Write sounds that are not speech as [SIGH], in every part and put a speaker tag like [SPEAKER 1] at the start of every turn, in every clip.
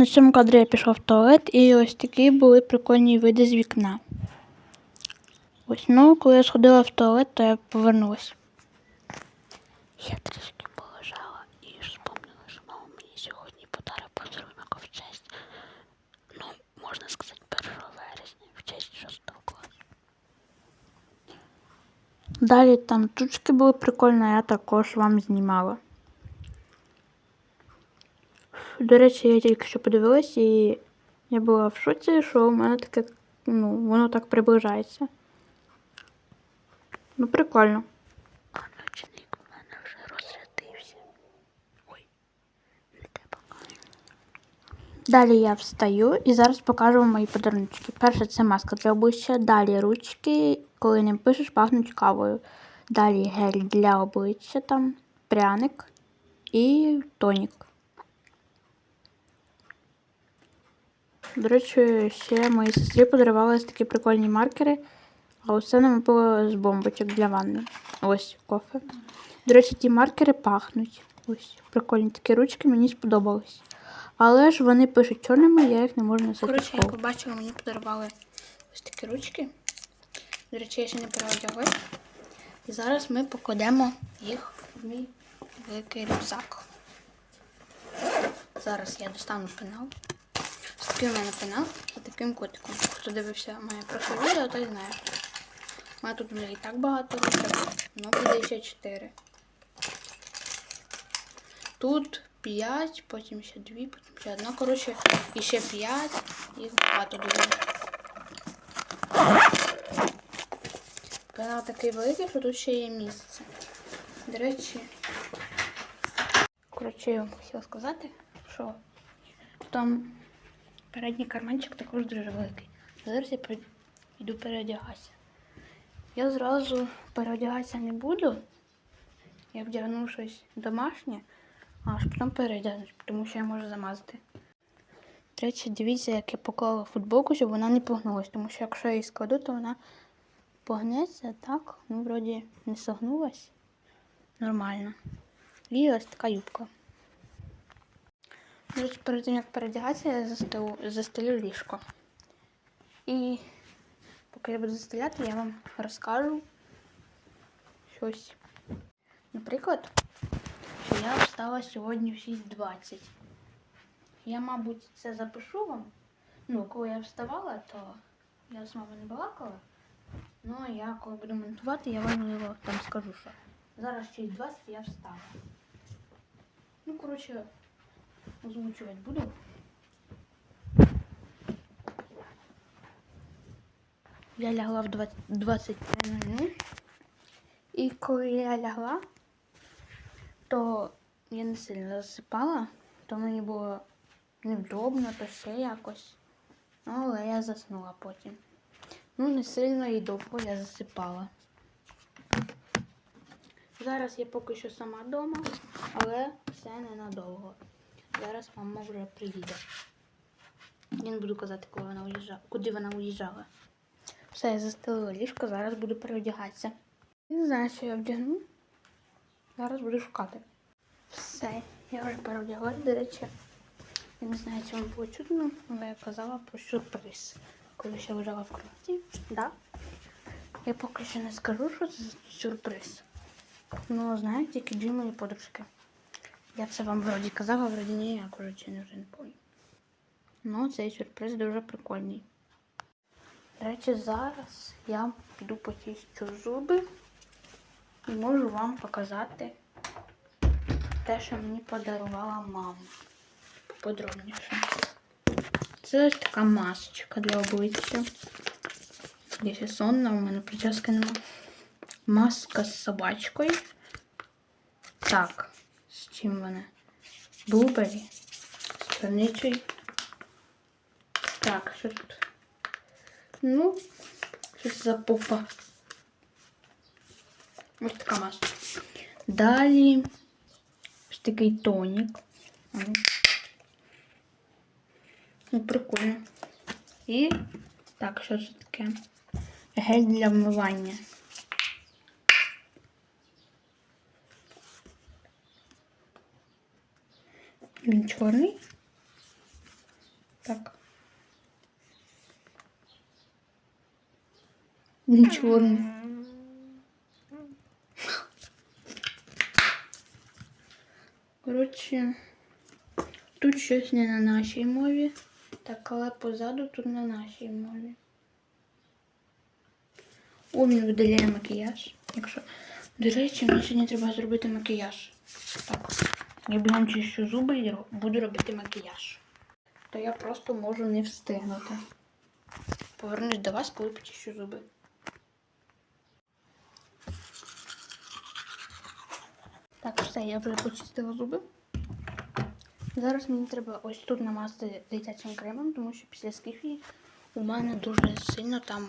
[SPEAKER 1] На цьому кадрі я пішов в туалет, і ось такі були прикольні види з вікна. Ось, ну, коли я сходила в туалет, то я повернулася.
[SPEAKER 2] Я трішки полежала і вспомнила, що мама мені сьогодні подарила подарунок в честь. Ну, можна сказати, 1 вересня, в честь 6 класу.
[SPEAKER 1] Далі там тучки були прикольні, я також вам знімала. До речі, я тільки що подивилась, і я була в шоці, що у мене таке, ну, воно так приближається. Ну, прикольно.
[SPEAKER 2] У мене вже розрядився. Ой, не те показую.
[SPEAKER 1] Далі я встаю і зараз покажу вам мої подарунки. Перше це маска для обличчя, далі ручки, коли ним пишеш, пахнуть кавою. Далі гель для обличчя, там пряник і тонік. До речі, ще моїй сестрі подарували ось такі прикольні маркери, а усе нам було з бомбочок для ванни. Ось кофе. До речі, ті маркери пахнуть. Ось прикольні такі ручки, мені сподобались. Але ж вони пишуть чорними, я їх не можу носити.
[SPEAKER 3] Коротше, я побачила, мені подарували ось такі ручки. До речі, я ще не переодяглась. І зараз ми покладемо їх в мій великий рюкзак. Зараз я достану пенал. Такий у мене пенал з таким котиком. Хто дивився моє прошле відео, той знає. У мене тут вже і так багато ручок, ну буде ще 4. Тут 5, потім ще 2, потім ще одна. Коротше, і ще 5, їх багато дуже. Канал такий великий, що тут ще є місце. До речі, коротше, я вам хотіла сказати, що там передній карманчик також дуже великий. Зараз я йду переодягатися. Я зразу переодягатися не буду. Я вдягну щось домашнє, аж потім переодягнусь, тому що я можу замазати. Речі, дивіться, як я поклала футболку, щоб вона не погнулась, тому що якщо я її складу, то вона погнеться так, ну, вроді не согнулась. Нормально. І ось така юбка. Перед тим, як передягатися, я застелю, застелю ліжко. І поки я буду застеляти, я вам розкажу щось. Наприклад, що я встала сьогодні в 6.20. Я, мабуть, це запишу вам. Ну, коли я вставала, то я з мамою не балакала. Ну, я коли буду монтувати, я вам можливо, там скажу, що зараз 6.20 я встала. Ну, коротше, озвучувати буду. Я лягла в 20 23.00. І коли я лягла, то я не сильно засипала, то мені було невдобно, то ще якось. Ну, але я заснула потім. Ну, не сильно і довго я засипала. Зараз я поки що сама вдома, але все ненадовго. Зараз мама вже приїде. Я не буду казати, коли вона уїжджала, куди вона уїжджала. Все, я застелила ліжко, зараз буду переодягатися. Не знаю, що я вдягну. Зараз буду шукати. Все, я вже переодяглась, до речі. Я не знаю, чи вам було чутно, але я казала про сюрприз. Коли ще лежала в кроваті. Да? Я поки що не скажу, що це сюрприз. Ну, знаю, тільки дві мої подружки. Я це вам вроді казала, вроді ні, я коротше не вже не. Ну, цей сюрприз дуже прикольний. До речі, зараз я піду почищу зуби і можу вам показати те, що мені подарувала мама. Подробніше. Це ось така масочка для обличчя. Я сонна, у мене прически нема. Маска з собачкою. Так, з чим вона? Блубері. З. Так, що тут? Ну, щось за попа. Ось така маска. Далі ось такий тонік. Ну, прикольно. І так, що це таке? Гель для вмивання. Він чорний. Так. Він чорний. Коротше, тут щось не на нашій мові. Так, але позаду тут на нашій мові. О, він видаляє макіяж. Якщо... До речі, мені сьогодні треба зробити макіяж. Так. Я бігом чищу зуби і буду робити макіяж. То я просто можу не встигнути. Повернусь до вас, коли почищу зуби. Так, все, я вже почистила зуби. Зараз мені треба ось тут намазати дитячим кремом, тому що після скіфії у мене дуже сильно там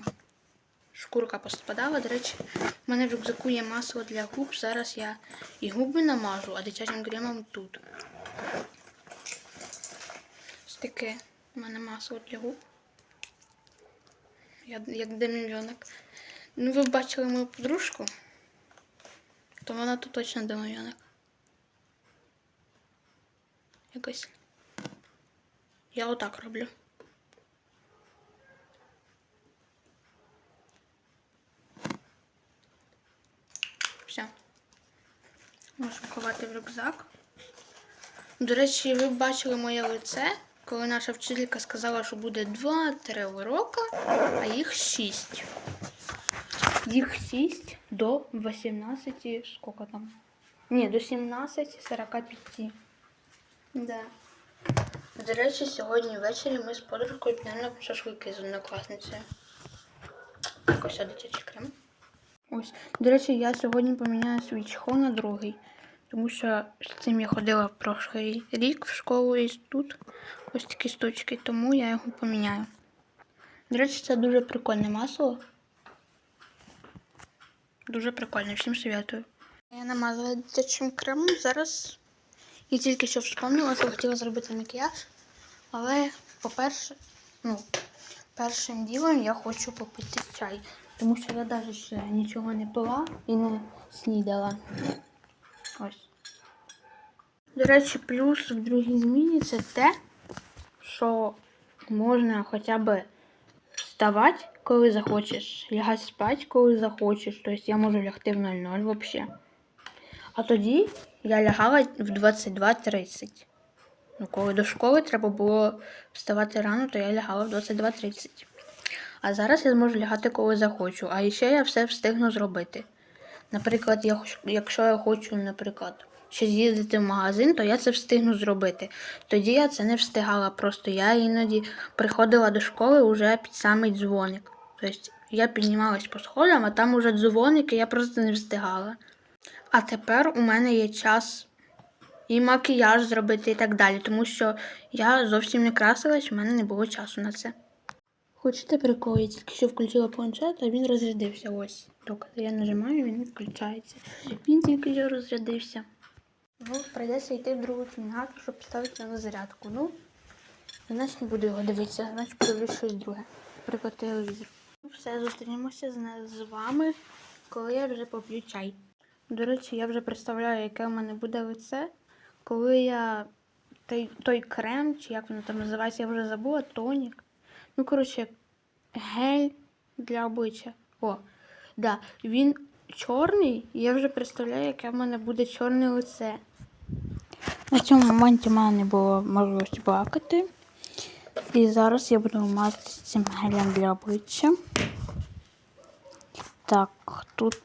[SPEAKER 3] шкурка поспадала. До речі, у мене в рюкзаку є масло для губ. Зараз я і губи намажу, а дитячим кремом тут. Ось таке у мене масло для губ. Я, як демільйонок. Ну, ви бачили мою подружку, то вона тут точно демільйонок. Якось. Я отак роблю. Все. Можемо ховати в рюкзак. До речі, ви бачили моє лице, коли наша вчителька сказала, що буде 2-3 уроки, а їх 6. Їх 6 до 18, сколько там? Ні, до 17, 45. Да. До речі, сьогодні ввечері ми з подружкою підемо шашлики з однокласницею. Ось дитячий крем. Ось. До речі, я сьогодні поміняю свій чехол на другий. Тому що з цим я ходила в прошлий рік в школу і тут ось такі штучки, тому я його поміняю. До речі, це дуже прикольне масло. Дуже прикольне, всім советую. Я намазала дитячим кремом. Зараз я тільки що вспомнила, що хотіла зробити макіяж. Але, по-перше, ну, першим ділом я хочу попити чай. Тому що я навіть ще нічого не пила і не снідала. Ось. До речі, плюс в другій зміні це те, що можна хоча б вставати, коли захочеш, лягати спати, коли захочеш. Тобто я можу лягти в 00 взагалі. А тоді я лягала в 22.30. Ну, коли до школи треба було вставати рано, то я лягала в 22.30. А зараз я зможу лягати, коли захочу. А ще я все встигну зробити. Наприклад, я, якщо я хочу, наприклад, ще з'їздити в магазин, то я це встигну зробити. Тоді я це не встигала. Просто я іноді приходила до школи вже під самий дзвоник. Тобто я піднімалась по сходам, а там уже дзвоник, і я просто не встигала. А тепер у мене є час і макіяж зробити і так далі, тому що я зовсім не красилась, у мене не було часу на це. Хочете прикол? Я тільки що включила планшет, а він розрядився. Ось. Докази. Я нажимаю, він включається. Він тільки що розрядився. Ну, прийдеться йти в другу кімнату, щоб поставити на зарядку. Ну, значить не буду його дивитися, значить подивлюсь щось друге. Наприклад, телевізор. Ну, все, зустрінемося з вами, коли я вже поп'ю чай. До речі, я вже представляю, яке в мене буде лице, коли я той, той крем, чи як воно там називається, я вже забула, тонік. Ну, коротше, гель для обличчя. О, да, він чорний, я вже представляю, яке в мене буде чорне лице. На цьому моменті в мене не було можливості плакати. І зараз я буду мазати цим гелем для обличчя. Так, тут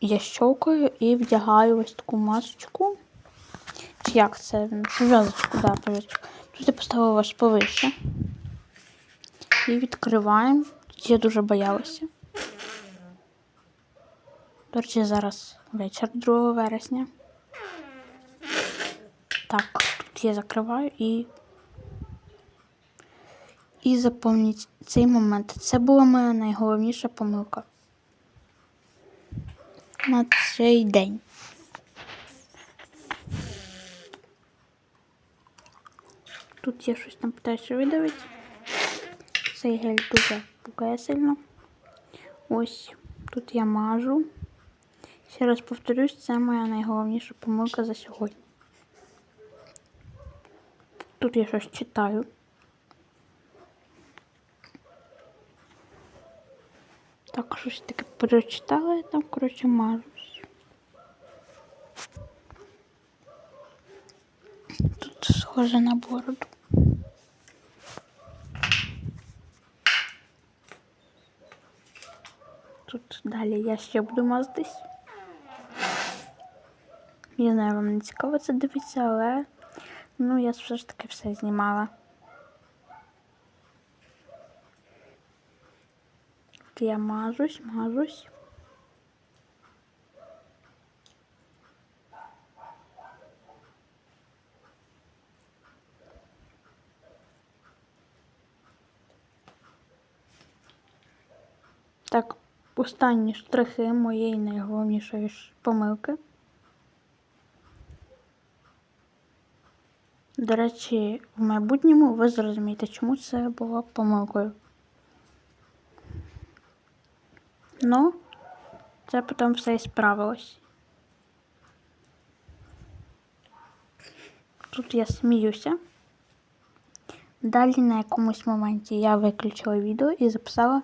[SPEAKER 3] я щелкаю і вдягаю ось таку масочку. Чи як це? Пов'язочку, да. Тут я поставила вас повище. І відкриваємо. Тут я дуже боялася. До речі, зараз вечір 2 вересня. Так, тут я закриваю і. І запам'ятайте цей момент. Це була моя найголовніша помилка на цей день. Тут я щось там питаюся видавити. Цей гель дуже пукає. Ось тут я мажу. Ще раз повторюсь, це моя найголовніша помилка за сьогодні. Тут я щось читаю. Так, щось таке прочитала, я там, коротше, мажусь. Тут схоже на бороду. Тут далі я ще буду мазатись. Я знаю, вам не цікаво це дивитися, але ну я все ж таки все знімала. Тут я мажусь, мажусь. Останні штрихи моєї найголовнішої помилки. До речі, в майбутньому ви зрозумієте, чому це було помилкою. Ну, це потім все і справилось. Тут я сміюся. Далі на якомусь моменті я виключила відео і записала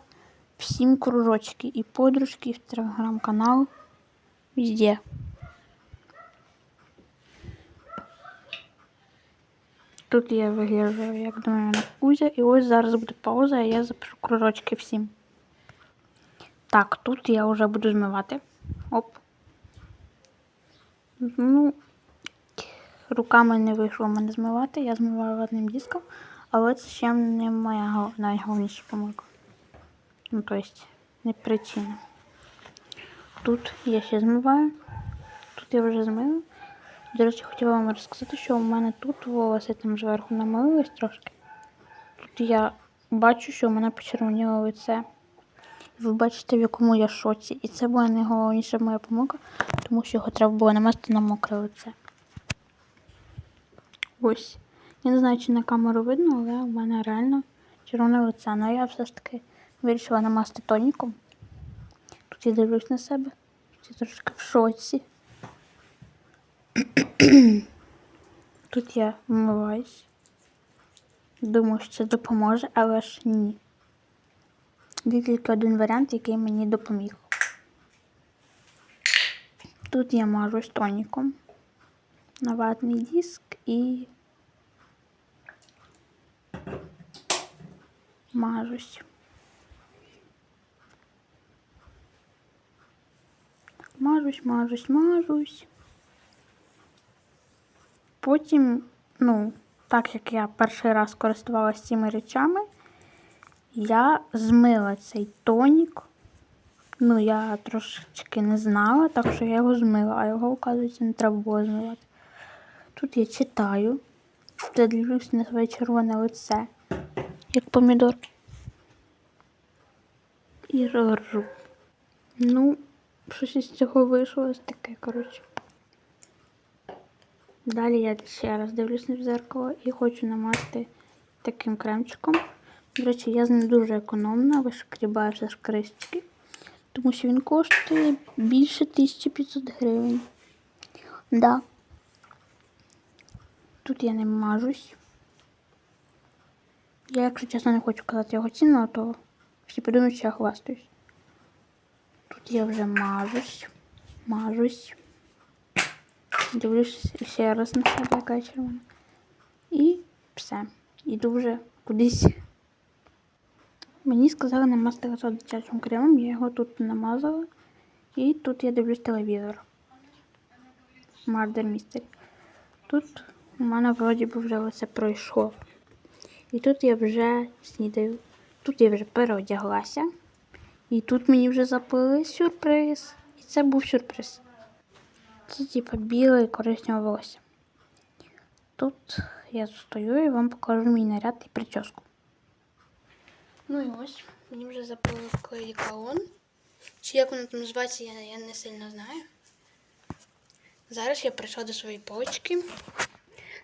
[SPEAKER 3] всім кружочки і подружки, в телеграм-канал. Везде. Тут я вигляджаю, як до мене Кузя, і ось зараз буде пауза, і я запишу кружочки всім. Так, тут я вже буду змивати. Оп. Ну, руками не вийшло мене змивати, я змиваю одним диском, але це ще не моя найголовніша помилка. Ну, то есть, не причина. Тут я ще змиваю. Тут я вже змила. До речі, хотіла вам розказати, що у мене тут волоси там зверху намилились трошки. Тут я бачу, що у мене почервоніло лице. Ви бачите, в якому я шоці. І це була найголовніша моя помилка, тому що його треба було намасти на мокре лице. Ось. Я не знаю, чи на камеру видно, але у мене реально червоне лице. Ну я все ж таки вирішила намасти тоніком. Тут я дивлюсь на себе. Я трошки в шоці. Тут я вмиваюсь. Думаю, що це допоможе, але ж ні. Є тільки один варіант, який мені допоміг. Тут я мажусь тоніком на ватний диск і мажусь. Мажусь, мажусь, мажусь. Потім, ну, так як я перший раз користувалася цими речами, я змила цей тонік. Ну, я трошечки не знала, так що я його змила, а його, оказується, не треба було змивати. Тут я читаю, я дивлюсь на своє червоне лице, як помідор. І ржу. Ну, щось із цього вийшло ось таке, коротше. Далі я ще раз дивлюсь в зеркало і хочу намазати таким кремчиком. До речі, я з ним дуже економна, вишкрібаю все з кришечки, тому що він коштує більше 1500 гривень. Да. Тут я не мажусь. Я, якщо чесно, не хочу казати його ціну, а то всі подумають, що я хвастаюсь. Тут я вже мажусь, мажусь. Дивлюсь ще раз на себе, яка червона. І все. Іду вже кудись. Мені сказали намазати лицо дитячим кремом, я його тут намазала. І тут я дивлюсь телевізор. Мардер Містері. Тут у мене вроді би вже все пройшло. І тут я вже снідаю. Тут я вже переодяглася. І тут мені вже заплили сюрприз. І це був сюрприз. Це типа біле і коричневе волосся. Тут я стою і вам покажу мій наряд і прическу.
[SPEAKER 4] Ну і ось, мені вже заплили клеїкаон. Чи як воно там називається, я, я не сильно знаю. Зараз я прийшла до своєї полочки.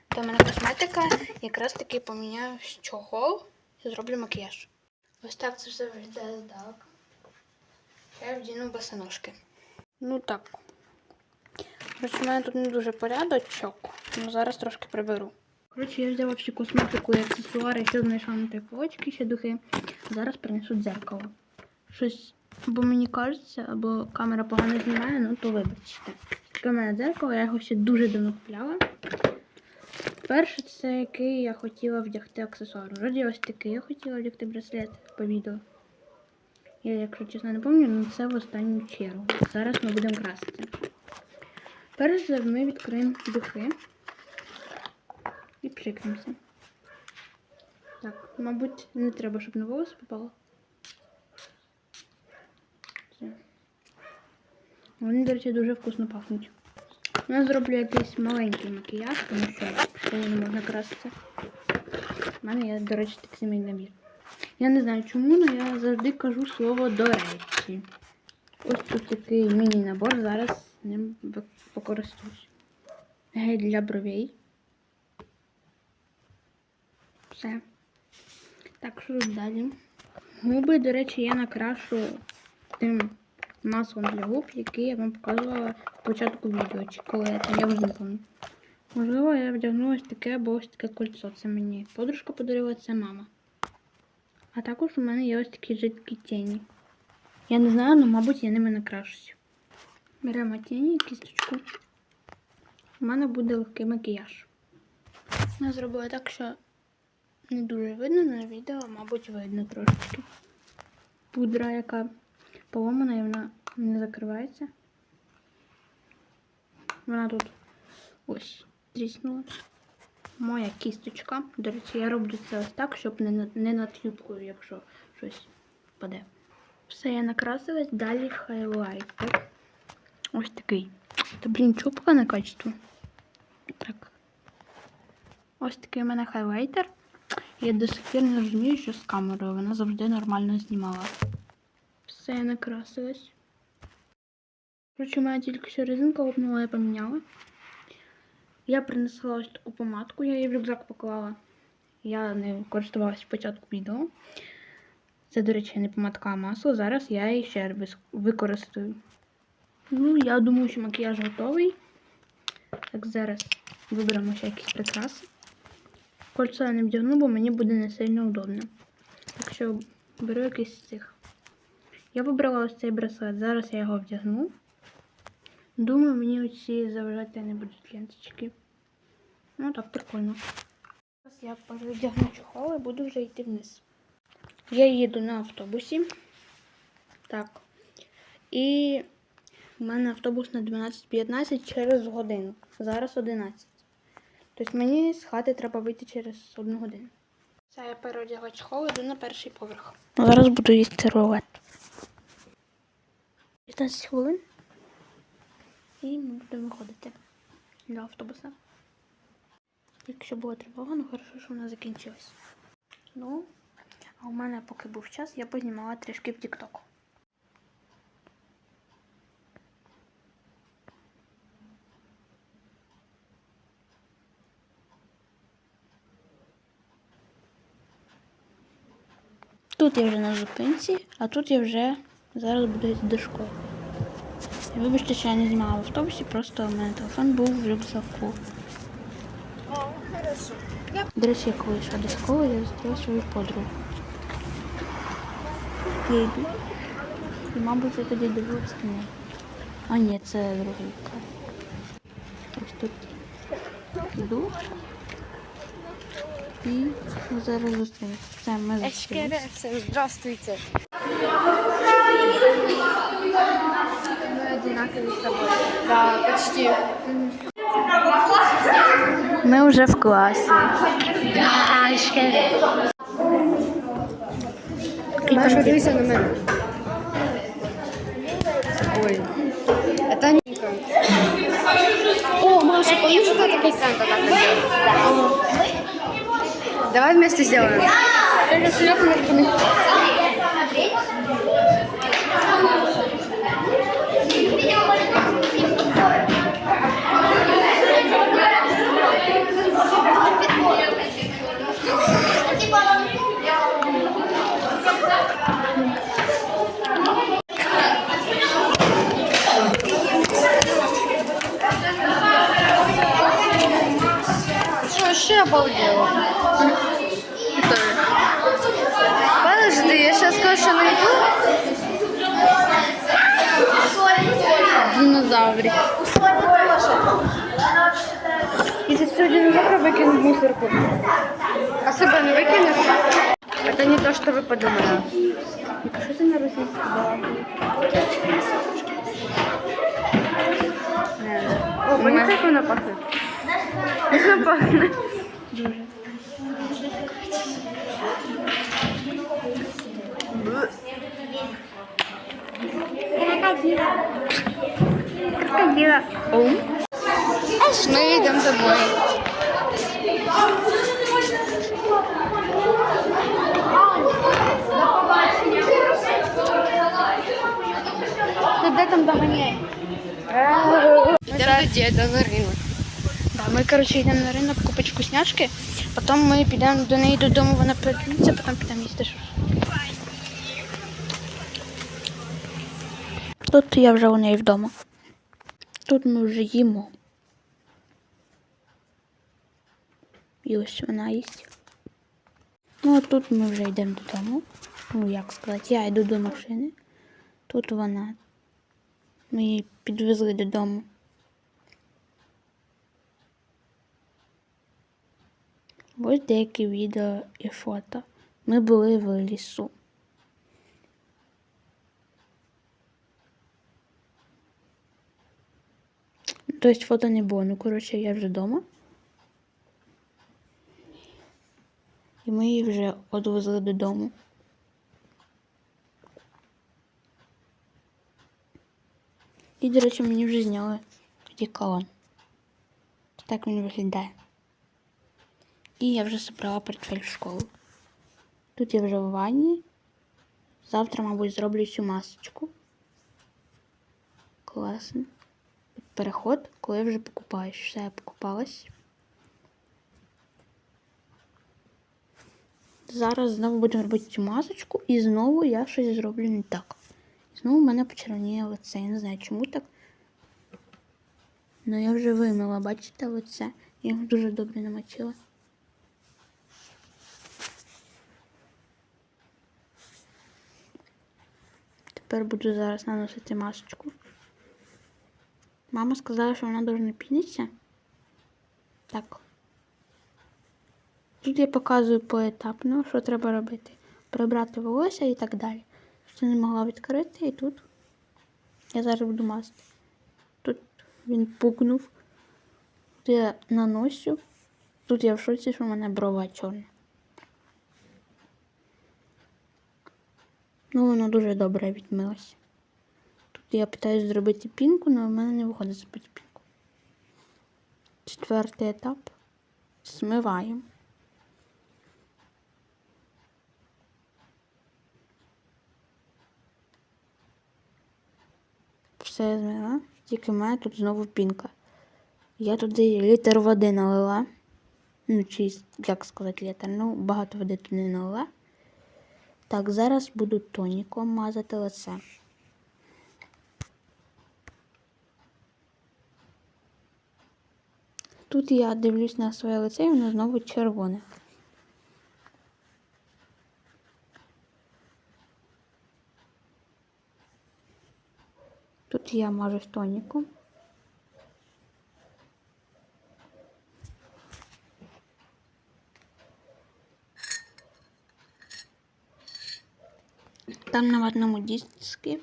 [SPEAKER 3] Та мене косметика, якраз таки поміняю чохол і зроблю макіяж. Ось так це все виглядає здалека. Я вдіну босоножки. Ну так. Коротше, в мене тут не дуже порядочок, ну зараз трошки приберу. Коротше, я взяла всю косметику і аксесуари, ще знайшла на типочки, ще духи. Зараз принесу дзеркало. Щось, або мені кажеться, або камера погано знімає, ну то вибачте. Таке в мене дзеркало, я його ще дуже давно купляла. Перше, це який я хотіла вдягти аксесуар. Вроді ось такий я хотіла вдягти браслет по відео. Я, якщо чесно, не пам'ятаю, але це в останню чергу. Зараз ми будемо красити. Перш за ми відкриємо духи і пшикнемося. Так, мабуть, не треба, щоб на волос попало. Вони, до речі, дуже вкусно пахнуть. Я зроблю якийсь маленький макіяж, тому що не можна краситися. У мене є, до речі, такий самий набір. Я не знаю чому, але я завжди кажу слово до речі. Ось тут такий міні-набор, зараз ним покористуюсь. Гель для бровей. Все. Так, що далі? Губи, до речі, я накрашу тим маслом для губ, який я вам показувала в початку відео, чи коли це, я вже не пам'ятаю. Можливо, я вдягну ось таке або ось таке кольцо. Це мені подружка подарила, це мама. А також у мене є ось такі жидкі тіні. Я не знаю, але, мабуть, я ними накрашусь. Беремо тіні, кісточку. У мене буде легкий макіяж. Я зробила так, що не дуже видно на відео, мабуть, видно трошечки. Пудра, яка поломана і вона не закривається. Вона тут ось тріснула. Моя кісточка. До речі, я роблю це ось так, щоб не, не над юбкою, якщо щось впаде. Все, я накрасилась, далі хайлайтер. Ось такий. Та блін, чупка на качество. Так. Ось такий у мене хайлайтер. Я до сих пір не розумію, що з камерою вона завжди нормально знімала. Все, я накрасилась. Короче, у мене тільки що резинка лопнула, я поміняла. Я принесла ось таку помадку, я її в рюкзак поклала. Я не користувалася спочатку відео. Це, до речі, не помадка, а масло. Зараз я її ще використаю. Ну, я думаю, що макіяж готовий. Так, зараз виберемо ще якісь прикраси. Кольцо я не вдягну, бо мені буде не сильно удобно. Так що беру якийсь з цих. Я вибрала ось цей браслет. Зараз я його вдягну. Думаю, мені оці заважати не будуть ленточки. Ну так, прикольно. Зараз я передягну чохол і буду вже йти вниз. Я їду на автобусі. Так. І в мене автобус на 12.15 через годину. Зараз 11. Тобто мені з хати треба вийти через одну годину. Все, я переодягла чохол, іду на перший поверх. Зараз буду їсти рулет. 15 хвилин. І ми будемо виходити до автобуса. Якщо була тривога, ну хорошо, що вона закінчилась. Ну, а у мене поки був час, я познімала трішки в TikTok. Тут я вже на зупинці, а тут я вже зараз буду йти до школи. Вибачте, що я не знімала в автобусі, просто у мене телефон був в рюкзаку. До речі, я коли йшла до школи, я зустріла свою подругу. Я. І, мабуть, я тоді дивилась на. А ні, це другий клас. Ось тут йду. І зараз зустрінемося. Все, ми зустрілися.
[SPEAKER 5] Здравствуйте. Мы одинаковые с тобой. Да, почти.
[SPEAKER 3] Ми вже в класі.
[SPEAKER 5] Маша, дивися на мене. Ой. Это Ника. О, Маша, помнишь, что это такой Санта так делает? Давай вместе сделаем. Только обалдела. Подожди, я сейчас кое-что найду. Динозаврик. Если сегодня не мокро, выкину в мусорку. Особо не выкинешь. Это не то, что вы подумали. Что ты на российском была? Э, О, понимаешь, как она пахнет? [LAUGHS] Она пахнет пахне. Крокодила. Оу. Мы идем тобой. Ти там доганяє? Йдемо до діда на ринок.
[SPEAKER 3] Ми, коротше, йдемо на ринок купити вкусняшки, потім ми підемо до неї додому, вона придивиться, потім підемо їсти щось. Тут я вже у неї вдома. Тут ми вже їмо. І ось вона їсть. Ну, а тут ми вже йдемо додому. Ну, як сказати, я йду до машини. Тут вона. Ми її підвезли додому. Ось деякі відео і фото. Ми були в лісу. Тобто фото не було. Ну, коротше, я вже вдома. І ми її вже одвезли додому. І, до речі, мені вже зняли тоді колон. Так він виглядає. І я вже забрала портфель в школу. Тут я вже в ванні. Завтра, мабуть, зроблю цю масочку. Класно. Переход, коли я вже покупаєш. Все, я покупалась. Зараз знову будемо робити цю масочку, і знову я щось зроблю не так. Знову в мене почервоніє лице. Я не знаю, чому так. Ну я вже вимила, бачите, лице. Я його дуже добре намочила. Тепер буду зараз наносити масочку. Мама сказала, що вона дуже не піниться. Так. Тут я показую поетапно, що треба робити. Прибрати волосся і так далі. Що не могла відкрити і тут. Я зараз буду мазати. Тут він пукнув. Тут я наносю. Тут я в шоці, що в мене брова чорна. Ну, воно дуже добре відмилося. Тут я питаюсь зробити пінку, але в мене не виходить зробити пінку. Четвертий етап. Смиваємо. Все змила. Тільки в мене тут знову пінка. Я туди літр води налила. Ну, чи як сказати літр. Ну, багато води туди налила. Так, зараз буду тоніком мазати лице. Тут я дивлюсь на своє лице і воно знову червоне. Тут я мажусь тоніком. Там на одному диску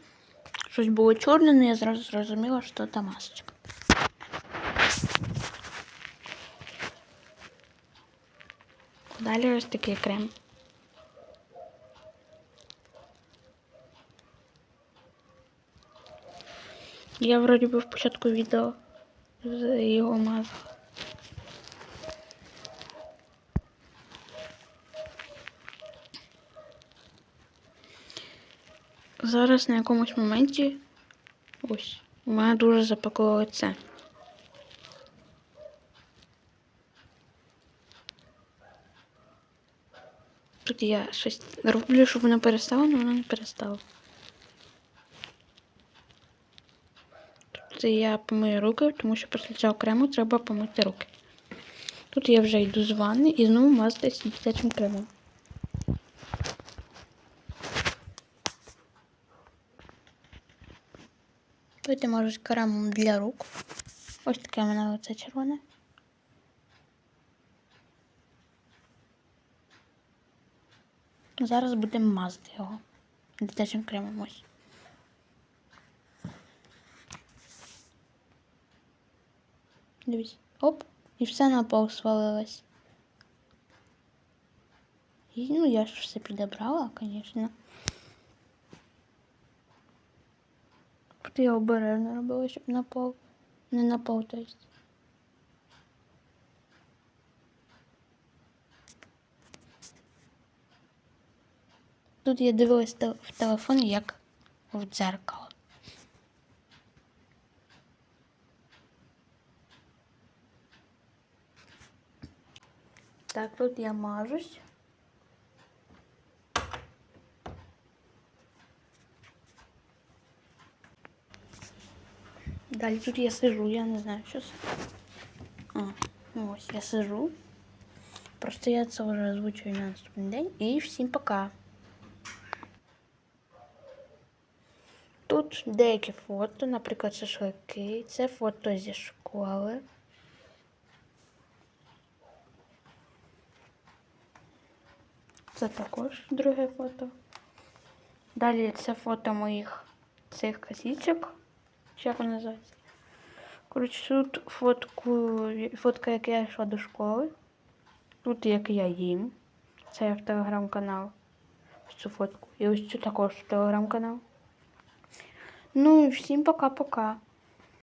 [SPEAKER 3] щось було чорне, але я зразу зрозуміла, що це масочка. Далі ось такий крем. Я вроді би в початку відео його мазала. Зараз на якомусь моменті ось у мене дуже запекло лице. Тут я щось роблю, щоб воно перестало, але воно не перестало. Тут я помию руки, тому що після цього крему треба помити руки. Тут я вже йду з ванни і знову мазатись дитячим кремом. Тут я кремом для рук. Ось таке в мене лице червоне. Зараз будемо мазати його. Дитячим кремом ось. Дивись. Оп, і все на пол свалилось. І, ну, я ж все підібрала, звісно. Тут я обережно робила, щоб на пол. Не на пол, то. Тут я дивилась в телефоні, як в дзеркало. Так, тут я мажусь. Далі тут я сижу, я не знаю, що це. А, ну ось я сижу. Просто я це вже озвучую на наступний день. І всім пока. Тут деякі фото, наприклад, шашлики. Це фото зі школи. Це також друге фото. Далі це фото моїх цих косичок. Чи як вона називається? Тут фотку, фотка, як я йшла до школи. Тут як я їм. Це я в телеграм-канал. Ось фотку. І ось цю також телеграм-канал. Ну і всім пока-пока.